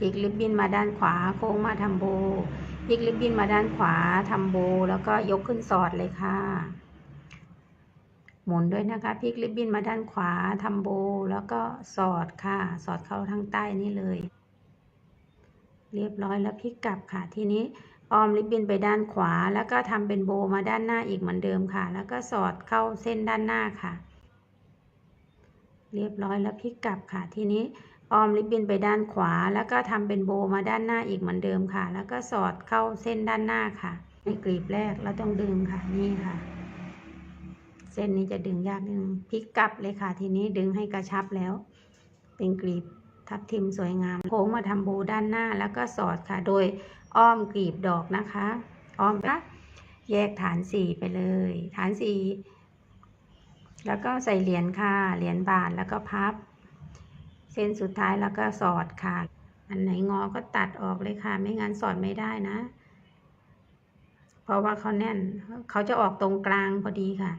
พลิกริบบิ้นมาด้านขวาโค้งมาทำโบพลิกริบบิ้นมาด้านขวาทำโบแล้วก็ยกขึ้นสอดเลยค่ะ หมุนด้วยนะคะพลิกริบบิ้นมาด้านขวาทำโบแล้วก็สอดค่ะ สอดเข้าทางใต้นี่เลย เรียบร้อยแล้วพลิกกลับค่ะทีนี้ออมริบบิ้นไปด้านขวา แล้วก็ทำเป็นโบมาด้านหน้าอีกเหมือนเดิมค่ะ แล้วก็สอดเข้าเส้นด้านหน้าค่ะ เรียบร้อยแล้วพลิกกลับค่ะทีนี้ ออมริบบินไปด้านขวา แล้วก็ทำเป็นโบมาด้านหน้าอีกเหมือนเดิมค่ะ แล้วก็สอดเข้าเส้นด้านหน้าค่ะ ในกลีบแรกเราต้องดึงค่ะนี่ค่ะ เส้นนี้จะดึงยากนิดนึงพลิกกลับเลยค่ะ ทีนี้ดึงให้กระชับแล้ว เป็นกลีบทับทิมสวยงามโค้งมาทำโบด้านหน้า แล้วก็สอดค่ะ โดยอ้อมกลีบดอกนะคะ อ้อมไปแยกฐานสี่ไปเลย ฐานสี่แล้วก็ใส่เหรียญค่ะเหรียญบาทแล้วก็พับ เส้นสุดท้ายแล้วก็สอดค่ะ อันไหนงอก็ตัดออกเลยค่ะ ไม่งั้นสอดไม่ได้นะ เพราะว่าเขาแน่น เขาจะออกตรงกลางพอดีค่ะ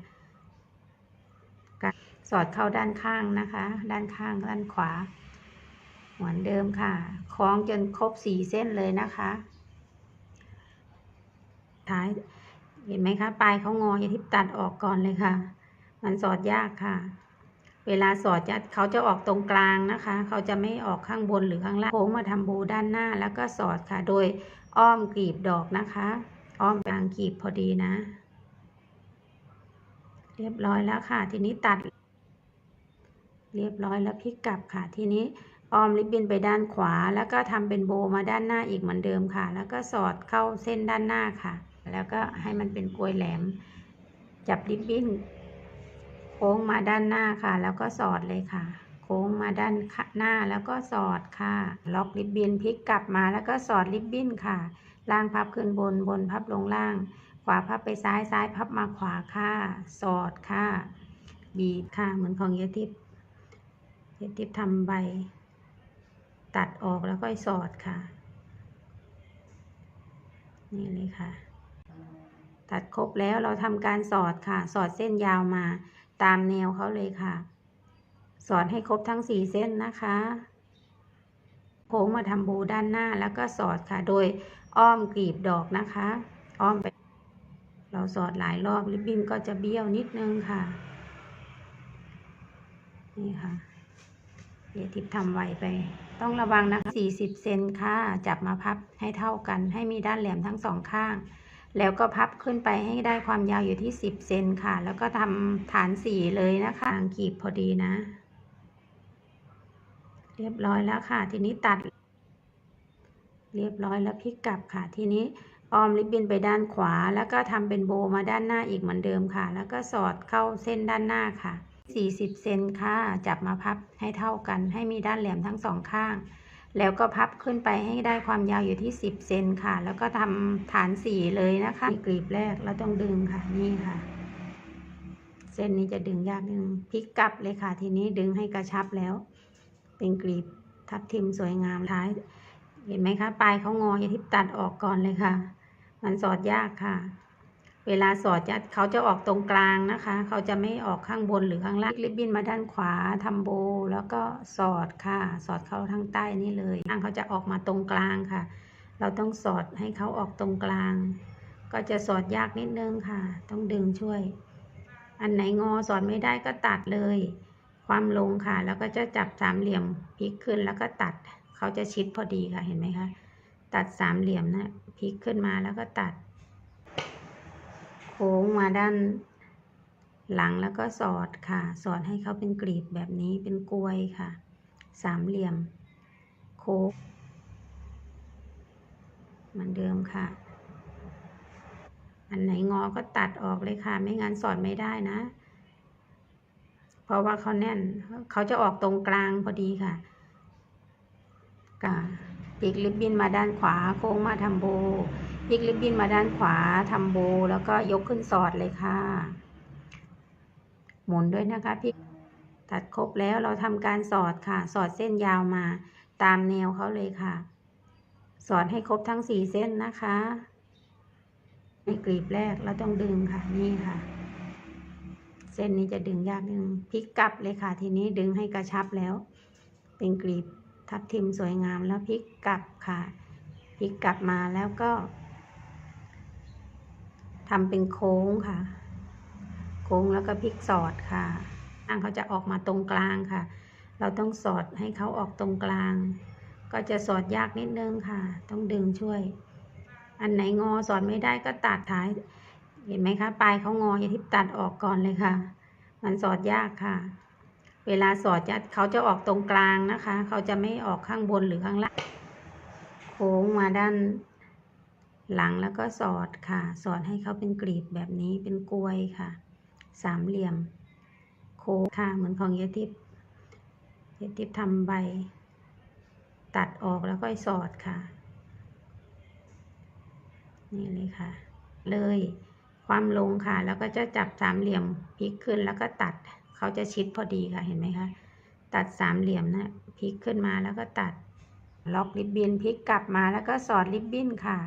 สอดเข้าด้านข้างนะคะ ด้านข้างด้านขวา เหมือนเดิมค่ะ คล้องจนครบสี่เส้นเลยนะคะ ท้าย เห็นไหมคะ ปลายเขางออย่าทิพตัดออกก่อนเลยค่ะ มันสอดยากค่ะ เวลาสอดจะเขาจะออกตรงกลางนะคะ เขาจะไม่ออกข้างบนหรือข้างล่างโค้งมาทำโบด้านหน้าแล้วก็สอดค่ะ โดยอ้อมกลีบดอกนะคะ อ้อมกลางกลีบพอดีนะ เรียบร้อยแล้วค่ะ ทีนี้ตัด เรียบร้อยแล้วพลิกกลับค่ะ ทีนี้อ้อมริบบิ้นไปด้านขวา แล้วก็ทำเป็นโบมาด้านหน้าอีกเหมือนเดิมค่ะ แล้วก็สอดเข้าเส้นด้านหน้าค่ะ แล้วก็ให้มันเป็นกลวยแหลม จับริบบิ้น ค้งมาด้านหน้าค่ะ แล้วก็สอดเลยค่ะ โค้งมาด้านหน้าแล้วก็สอดค่ะ ล็อกริบบิ้นพลิกกลับมาแล้วก็สอดริบบิ้นค่ะ ล่างพับขึ้นบนบนพับลงล่าง ขวาพับไปซ้ายซ้ายพับมาขวาค่ะ สอดค่ะ บีบค่ะเหมือนของเยทิพเยทิพทำใบ ตัดออกแล้วก็สอดค่ะ นี่เลยค่ะ ตัดครบแล้วเราทำการสอดค่ะ สอดเส้นยาวมา ตามแนวเขาเลยค่ะ สอดให้ครบทั้งสี่เส้นนะคะ โค้งมาทำบูด้านหน้าแล้วก็สอดค่ะ โดยอ้อมกลีบดอกนะคะ อ้อมไป เราสอดหลายรอบริบบิ้นก็จะเบี้ยวนิดนึงค่ะ นี่ค่ะเดี๋ยวทิพย์ทำไวไป ต้องระวังนะคะ40 เซนค่ะ จับมาพับให้เท่ากัน ให้มีด้านแหลมทั้งสองข้าง แล้วก็พับขึ้นไปให้ได้ความยาวอยู่ที่ 10 เซนค่ะ แล้วก็ทำฐานสี่เลยนะคะทางกีบพอดีนะ เรียบร้อยแล้วค่ะ ทีนี้ตัด เรียบร้อยแล้วพลิกกลับค่ะ ทีนี้ออมริบบินไปด้านขวา แล้วก็ทำเป็นโบมาด้านหน้าอีกเหมือนเดิมค่ะ แล้วก็สอดเข้าเส้นด้านหน้าค่ะ 40 เซนค่ะ จับมาพับให้เท่ากัน ให้มีด้านแหลมทั้งสองข้าง แล้วก็พับขึ้นไปให้ได้ความยาวอยู่ที่ 10 เซนค่ะ แล้วก็ทำฐานสี่เลยนะคะกลีบแรกเราต้องดึงค่ะนี่ค่ะ เส้นนี้จะดึงยากดึงพลิกกลับเลยค่ะ ทีนี้ดึงให้กระชับแล้ว เป็นกลีบทับทิมสวยงามท้าย เห็นไหมคะปลายเขางออย่าทิพตัดออกก่อนเลยค่ะ มันสอดยากค่ะ เวลาสอดจะเขาจะออกตรงกลางนะคะ เขาจะไม่ออกข้างบนหรือข้างล่างริบบิ้นมาด้านขวาทำโบ แล้วก็สอดค่ะ สอดเข้าทางใต้นี่เลยทางเขาจะออกมาตรงกลางค่ะ เราต้องสอดให้เขาออกตรงกลาง ก็จะสอดยากนิดนึงค่ะ ต้องดึงช่วย อันไหนงอสอดไม่ได้ก็ตัดเลย ความลงค่ะ แล้วก็จะจับสามเหลี่ยมพลิกขึ้นแล้วก็ตัด เขาจะชิดพอดีค่ะเห็นไหมคะตัดสามเหลี่ยมนะพลิกขึ้นมาแล้วก็ตัด ค้งมาด้านหลังแล้วก็สอดค่ะ สอดให้เขาเป็นกลีบแบบนี้เป็นกลวยค่ะ สามเหลี่ยม โค้งเหมือนเดิมค่ะ อันไหนงอก็ตัดออกเลยค่ะ ไม่งั้นสอดไม่ได้นะ เพราะว่าเขาแน่น เขาจะออกตรงกลางพอดีค่ะกะปีกริบบินมาด้านขวาโค้งมาทำโบ ลิกริบบิ้นมาด้านขวาทำโบแล้วก็ยกขึ้นสอดเลยค่ะ หมุนด้วยนะคะพลิกตัดครบแล้วเราทำการสอดค่ะ สอดเส้นยาวมาตามแนวเขาเลยค่ะ สอดให้ครบทั้งสี่เส้นนะคะ ในกลีบแรกเราต้องดึงค่ะนี่ค่ะ เส้นนี้จะดึงยากนึงพลิกกลับเลยค่ะ ทีนี้ดึงให้กระชับแล้ว เป็นกลีบทับทิมสวยงามแล้วพลิกกลับค่ะพลิกกลับมาแล้วก็ ทำเป็นโค้งค่ะ โค้งแล้วก็พลิกสอดค่ะอังเขาจะออกมาตรงกลางค่ะ เราต้องสอดให้เขาออกตรงกลาง ก็จะสอดยากนิดนึงค่ะ ต้องดึงช่วย อันไหนงอสอดไม่ได้ก็ตัดท้าย เห็นไหมคะปลายเขางออย่าทิพตัดออกก่อนเลยค่ะ มันสอดยากค่ะ เวลาสอดจะเขาจะออกตรงกลางนะคะ เขาจะไม่ออกข้างบนหรือข้างล่าง โค้งมาด้าน หลังแล้วก็สอดค่ะ สอดให้เขาเป็นกลีบแบบนี้เป็นกลวยค่ะ สามเหลี่ยม โค้งค่ะเหมือนของเยทิพเยทิพทำใบ ตัดออกแล้วก็สอดค่ะ นี่เลยค่ะ เลยความลงค่ะ แล้วก็จะจับสามเหลี่ยมพลิกขึ้นแล้วก็ตัดเขาจะชิดพอดีค่ะเห็นไหมคะตัดสามเหลี่ยมนะพลิกขึ้นมาแล้วก็ตัดล็อกริบบิ้นพลิกกลับมาแล้วก็สอดริบบิ้นค่ะ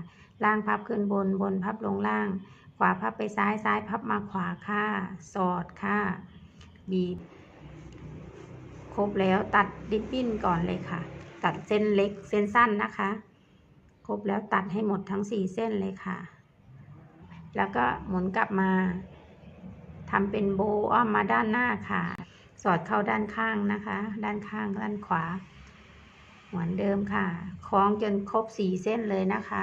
ล่างพับขึ้นบน บนพับลงล่าง ขวาพับไปซ้าย ซ้ายพับมาขวาค่ะ สอดค่ะ บีบ ครบแล้วตัดริบบิ้นก่อนเลยค่ะ ตัดเส้นเล็กเส้นสั้นนะคะ ครบแล้วตัดให้หมดทั้งสี่เส้นเลยค่ะ แล้วก็หมุนกลับมาทำเป็นโบอ้อมมาด้านหน้าค่ะ สอดเข้าด้านข้างนะคะ ด้านข้างด้านขวา เหมือนเดิมค่ะ คล้องจนครบสี่เส้นเลยนะคะ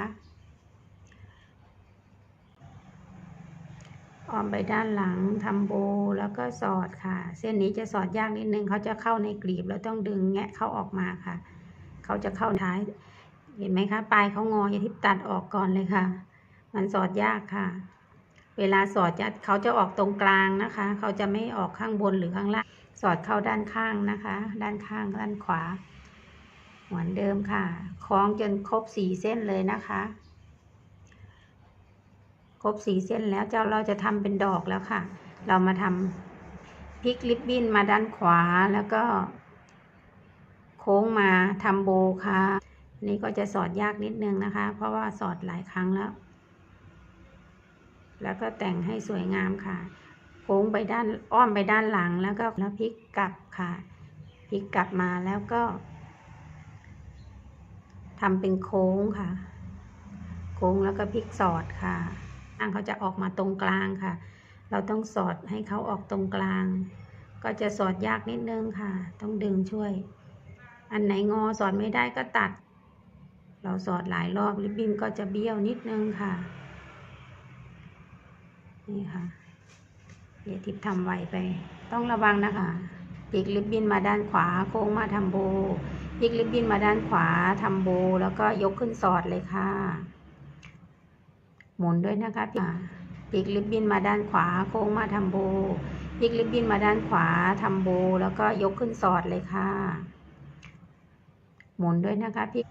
อ้อมไปด้านหลังทำโบแล้วก็สอดค่ะ เส้นนี้จะสอดยากนิดนึงเขาจะเข้าในกลีบแล้วต้องดึงแงะเข้าออกมาค่ะ เขาจะเข้าท้าย เห็นไหมคะปลายเขางออย่าทิพตัดออกก่อนเลยค่ะ มันสอดยากค่ะ เวลาสอดจะเขาจะออกตรงกลางนะคะ เขาจะไม่ออกข้างบนหรือข้างล่างสอดเข้าด้านข้างนะคะ ด้านข้างด้านขวา เหมือนเดิมค่ะ คล้องจนครบสี่เส้นเลยนะคะ ครบสี่เส้นแล้วเจ้าเราจะทำเป็นดอกแล้วค่ะ เรามาทำพลิกลิบบิ้นมาด้านขวาแล้วก็ โค้งมาทำโบค่ะ นี่ก็จะสอดยากนิดนึงนะคะ เพราะว่าสอดหลายครั้งแล้ว แล้วก็แต่งให้สวยงามค่ะ โค้งไปด้านอ้อมไปด้านหลังแล้วก็แล้วพลิกกลับค่ะพลิกกลับมาแล้วก็ทำเป็นโค้งค่ะ โค้งแล้วก็พลิกสอดค่ะ อังเขาจะออกมาตรงกลางค่ะ เราต้องสอดให้เขาออกตรงกลาง ก็จะสอดยากนิดนึงค่ะ ต้องดึงช่วย อันไหนงอสอดไม่ได้ก็ตัด เราสอดหลายรอบริบบิ้นก็จะเบี้ยวนิดนึงค่ะ นี่ค่ะเดี๋ยวทิพทำไวไป ต้องระวังนะคะพลิกริบบิ้นมาด้านขวาโค้งมาทำโบพลิกริบบิ้นมาด้านขวาทำโบ แล้วก็ยกขึ้นสอดเลยค่ะ หมุนด้วยนะคะพี่พลิกริบบิ้นมาด้านขวาโค้งมาทำโบพลิกริบบิ้นมาด้านขวาทำโบแล้วก็ยกขึ้นสอดเลยค่ะ หมุนด้วยนะคะพี่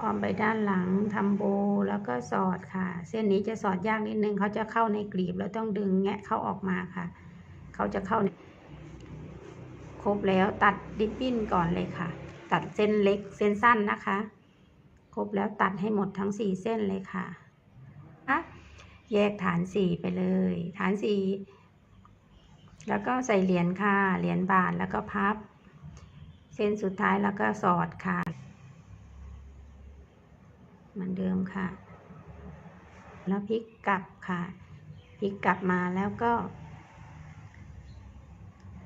อ้อมไปด้านหลังทำโบแล้วก็สอดค่ะ เส้นนี้จะสอดยากนิดนึงเขาจะเข้าในกลีบแล้วต้องดึงแงะเข้าออกมาค่ะ เขาจะเข้าครบแล้วตัดริบบิ้นก่อนเลยค่ะ ตัดเส้นเล็กเส้นสั้นนะคะ ครบแล้วตัดให้หมดทั้งสี่เส้นเลยค่ะอะ แยกฐานสี่ไปเลย ฐานสี่แล้วก็ใส่เหรียญค่ะ เหรียญบาทแล้วก็พับ เส้นสุดท้ายแล้วก็สอดค่ะ เหมือนเดิมค่ะ แล้วพลิกกลับค่ะ พลิกกลับมาแล้วก็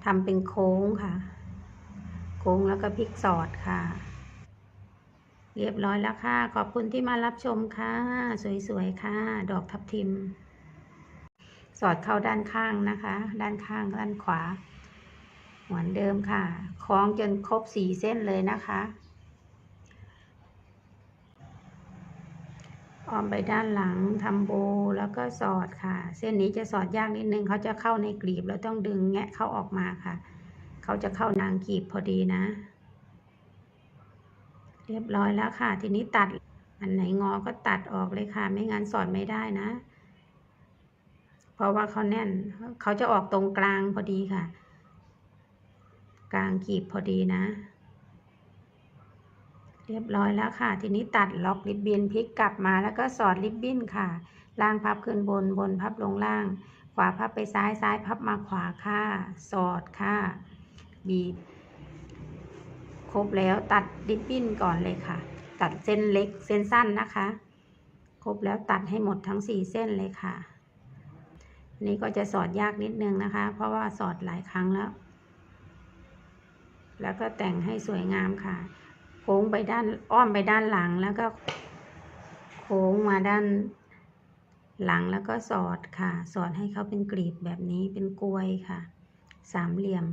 ทำเป็นโค้งค่ะ โค้งแล้วก็พลิกสอดค่ะ เรียบร้อยแล้วค่ะ ขอบคุณที่มารับชมค่ะ สวยๆค่ะ ดอกทับทิม สอดเข้าด้านข้างนะคะ ด้านข้างด้านขวา เหมือนเดิมค่ะ คล้องจนครบสี่เส้นเลยนะคะอ้อมไปด้านหลังทำโบแล้วก็สอดค่ะ เส้นนี้จะสอดยากนิดนึงเขาจะเข้าในกลีบแล้วต้องดึงแงะเข้าออกมาค่ะ เขาจะเข้านางกลีบพอดีนะ เรียบร้อยแล้วค่ะ ทีนี้ตัดอันไหนงอก็ตัดออกเลยค่ะ ไม่งั้นสอดไม่ได้นะ เพราะว่าเขาแน่น เขาจะออกตรงกลางพอดีค่ะ กลางกีบพอดีนะ เรียบร้อยแล้วค่ะ ทีนี้ตัดล็อกริบบิ้นพลิกกลับมาแล้วก็สอดริบบิ้นค่ะ ล่างพับขึ้นบนบนพับลงล่าง ขวาพับไปซ้ายซ้ายพับมาขวาค่ะ สอดค่ะ บีบ รบแล้วตัดริบบิ้นก่อนเลยค่ะ ตัดเส้นเล็กเส้นสั้นนะคะ ครบแล้วตัดให้หมดทั้งสี่เส้นเลยค่ะ นี่ก็จะสอดยากนิดนึงนะคะ เพราะว่าสอดหลายครั้งแล้ว แล้วก็แต่งให้สวยงามค่ะ โค้งไปด้านอ้อมไปด้านหลังแล้วก็โค้งมาด้านหลังแล้วก็สอดค่ะ สอดให้เขาเป็นกลีบแบบนี้เป็นกลวยค่ะ สามเหลี่ยม